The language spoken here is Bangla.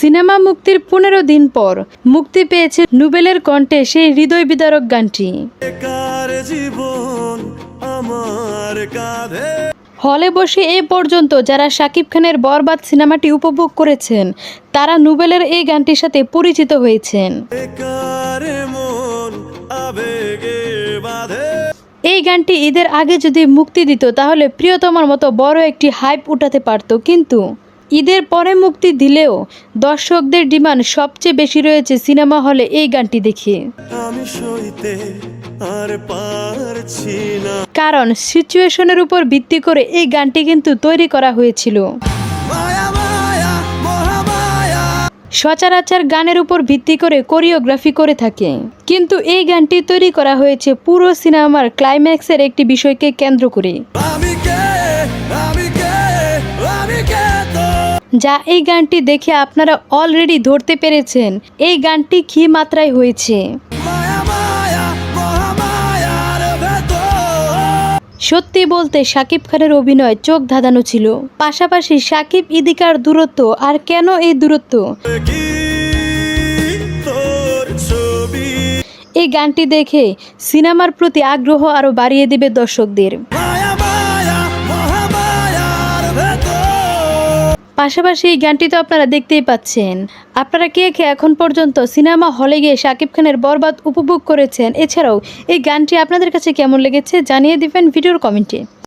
সিনেমা মুক্তির পনেরো দিন পর মুক্তি পেয়েছে নুবেলের কণ্ঠে সেই হৃদয় বিদারক গানটি। হলে বসে এ পর্যন্ত যারা শাকিব খানের বরবাদ সিনেমাটি উপভোগ করেছেন তারা নুবেলের এই গানটির সাথে পরিচিত হয়েছেন। এই গানটি ঈদের আগে যদি মুক্তি দিত তাহলে প্রিয়তমার মতো বড় একটি হাইপ উঠাতে পারত কিন্তু ঈদের পরে মুক্তি দিলেও দর্শকদের ডিমান্ড সবচেয়ে বেশি রয়েছে সিনেমা হলে এই গানটি দেখে। আমি সইতে আর পারছি না। কারণ সিচুয়েশনের উপর ভিত্তি করে এই গানটি কিন্তু তৈরি করা হয়েছিল। সচরাচর গানের উপর ভিত্তি করে কোরিওগ্রাফি করে থাকে। কিন্তু এই গানটি তৈরি করা হয়েছে পুরো সিনেমার ক্লাইম্যাক্সের একটি বিষয়কে কেন্দ্র করে। যা এই গানটি দেখে আপনারা অলরেডি ধরতে পেরেছেন। এই গানটি কী মাত্রায় হয়েছে? সত্যি বলতে শাকিব খানের অভিনয় চোখ ধাঁধানো ছিল। পাশাপাশি শাকিব ইদিকার দূরত্ব আর কেন এই দূরত্ব? এই গানটি দেখে সিনেমার প্রতি আগ্রহ আরও বাড়িয়ে দেবে দর্শকদের। পাশাপাশি এই গানটি তো আপনারা দেখতেই পাচ্ছেন। আপনারা কে কে এখন পর্যন্ত সিনেমা হলে গিয়ে শাকিব খানের বরবাদ উপভোগ করেছেন? এছাড়াও এই গানটি আপনাদের কাছে কেমন লেগেছে জানিয়ে দিবেন ভিডিওর কমেন্টে।